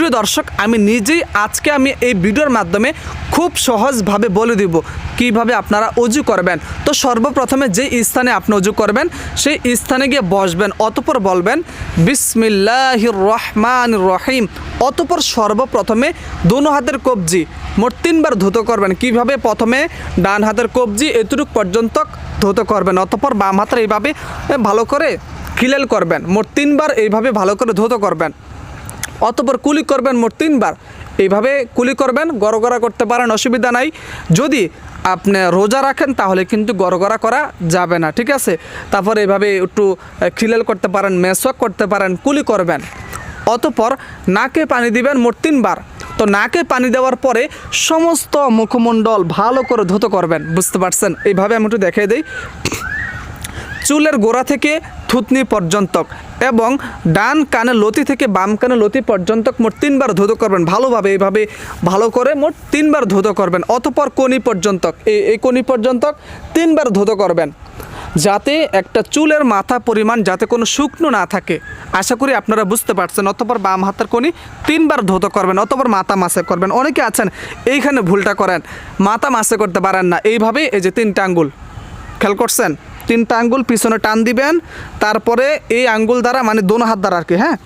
প্রিয় দর্শক, আমি নিজেই আজকে আমি এই ভিডিওর মাধ্যমে খুব সহজভাবে বলে দিব কীভাবে আপনারা অজু করবেন। তো সর্বপ্রথমে যে স্থানে আপনি অজু করবেন, সেই স্থানে গিয়ে বসবেন, অতপর বলবেন বিসমিল্লাহ রহমান রহিম। অতপর সর্বপ্রথমে দোনো হাতের কবজি মোট তিনবার ধুত করবেন। কীভাবে? প্রথমে ডান হাতের কবজি এতটুক পর্যন্ত ধুত করবেন, অতপর বাম হাতের এইভাবে ভালো করে খিলেল করবেন। মোট তিনবার এইভাবে ভালো করে ধুত করবেন। অতপর কুলি করবেন মোট তিনবার। এইভাবে কুলি করবেন, গড়গড়া করতে পারেন, অসুবিধা নাই। যদি আপনি রোজা রাখেন, তাহলে কিন্তু গড়গড়া করা যাবে না, ঠিক আছে? তারপর এইভাবে একটু খিলেল করতে পারেন মেসক করতে পারেন, কুলি করবেন। অতপর নাকে পানি দিবেন মোট তিনবার। তো নাকে পানি দেওয়ার পরে সমস্ত মুখমণ্ডল ভালো করে ধুতো করবেন, বুঝতে পারছেন? এইভাবে আমি একটু দেখিয়ে দিই। চুলের গোড়া থেকে থুতনি পর্যন্ত এবং ডান কানে লতি থেকে বাম কানে লতি পর্যন্ত মোট তিনবার ধুতো করবেন। ভালোভাবে এইভাবে ভালো করে মোট তিনবার ধুতো করবেন। অতপর কোনি পর্যন্ত এই এই কোনি পর্যন্ত তিনবার ধুতো করবেন। যাতে একটা চুলের মাথা পরিমাণ যাতে কোনো শুকনো না থাকে। আশা করি আপনারা বুঝতে পারছেন। অতপর বাম হাতের কোনি তিনবার ধুতো করবেন, অতপর মাথা মাসে করবেন। অনেকে আছেন, এইখানে ভুলটা করেন, মাথা মাসে করতে পারেন না। এইভাবেই এই যে তিনটা আঙ্গুল, খেয়াল করছেন? তিনটা আঙ্গুল পিছনে টান দিবেন, তারপরে এই আঙ্গুল দ্বারা মানে দোনো হাত দ্বারা আর কি হ্যাঁ?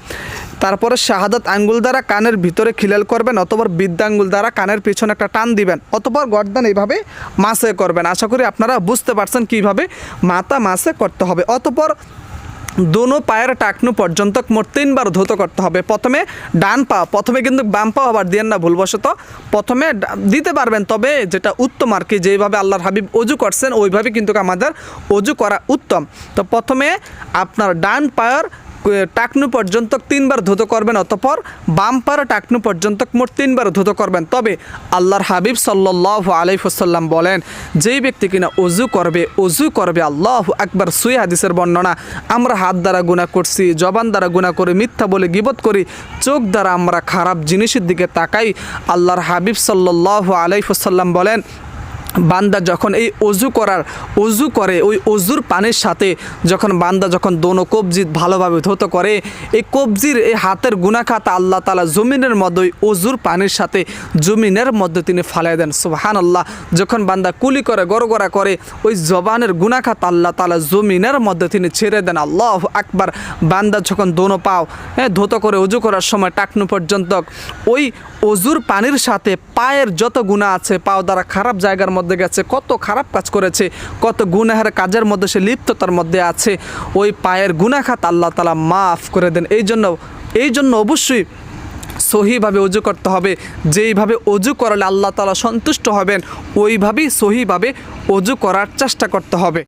তারপরে শাহাদাত আঙ্গুল দ্বারা কানের ভিতরে খিলেল করবেন অতপর বৃদ্ধা আঙ্গুল দ্বারা কানের পিছনে একটা টান দিবেন অতপর গর্দান এইভাবে মাসে করবেন। আশা করি আপনারা বুঝতে পারছেন কীভাবে মাথা মাসে করতে হবে। অতপর দোনো পায়ের টাকনু পর্যন্ত মোট তিনবার ধৌত করতে হবে। প্রথমে ডান পা, প্রথমে কিন্তু বাম পা আবার দিয়েন না ভুলবশত। প্রথমে দিতে পারবেন, তবে যেটা উত্তম আর কি যেভাবে আল্লাহর হাবিব অজু করছেন, ওইভাবে কিন্তু আমাদের অজু করা উত্তম। তো প্রথমে আপনার ডান পায়ের টাকনু পর্যন্ত তিনবার ধুত করবেন, অতপর বাম পায়ের টাকনু পর্যন্ত মোট তিনবার ধুত করবেন। তবে আল্লাহর হাবিব সাল্লাহ আলাইফসাল্লাম বলেন, যেই ব্যক্তি কিনা অজু করবে অজু করবে, আল্লাহ একবার সুই হাদিসের বর্ণনা, আমরা হাত দ্বারা গুণা করছি, জবান দ্বারা গুণা করে, মিথ্যা বলে গিবত করি, চোখ দ্বারা আমরা খারাপ জিনিসের দিকে তাকাই, আল্লাহর হাবিব সাল্লাহ আলাইফসাল্লাম বলেন বান্দা যখন এই অজু করার, অজু করে, ওই অজুর পানির সাথে যখন বান্দা যখন দোনো কবজি ভালোভাবে ধৌত করে, এই কবজির এই হাতের গুণাখাতা আল্লাহ তালা জমিনের মধ্যে ওই অজুর পানির সাথে জমিনের মধ্যে তিনি ফালাই দেন। সুবাহান আল্লাহ যখন বান্দা কুলি করে, গড়গড়া করে, ওই জবানের গুণাখাত আল্লাহ তালা জমিনের মধ্যে তিনি ছেড়ে দেন। আল্লাহ আকবার, বান্দা যখন দোনো পাও হ্যাঁ ধৌত করে, অজু করার সময় টাকনু পর্যন্ত, ওই অজুর পানির সাথে পায়ের যত গুণা আছে, পাও দ্বারা খারাপ জায়গার মধ্যে গেছে, কত খারাপ কাজ করেছে, কত গুনাহের কাজের মধ্যে সে লিপ্ততার মধ্যে আছে, ওই পায়ের গুনাখাত আল্লাহ তালা মাফ করে দেন। এই জন্য এই জন্য অবশ্যই সহিভাবে অজু করতে হবে। যেইভাবে অজু করালে আল্লাহ তালা সন্তুষ্ট হবেন, ওইভাবেই সহিভাবে অজু করার চেষ্টা করতে হবে।